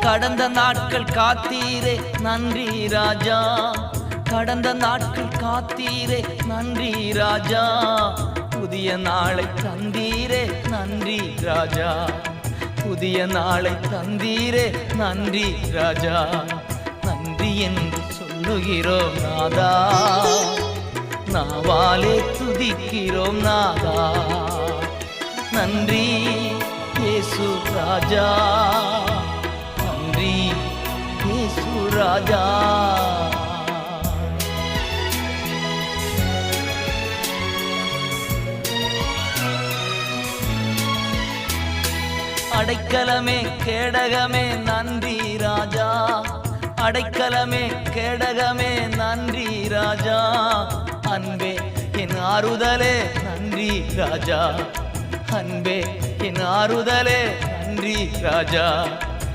கடந்த நாட்கள் காத்தீரே நன்றி ராஜா. கடந்த நாட்கள் காத்தீரே நன்றி ராஜா. புதிய நாளை தந்தீரே நன்றி ராஜா. புதிய நாளை தந்தீரே நன்றி ராஜா. நன்றி என்று சொல்லுகிறோம் நாதா. நாவாலே துதிக்கிறோம் நாதா. நன்றி ஏசு ராஜா. இயேசு ராஜா அடைக்கலமே கேடகமே நன்றி ராஜா அடைக்கலமே கேடகமே நன்றி ராஜா அன்பே என் ஆறுதலே நன்றி ராஜா அன்பே என் ஆறுதலே நன்றி ராஜா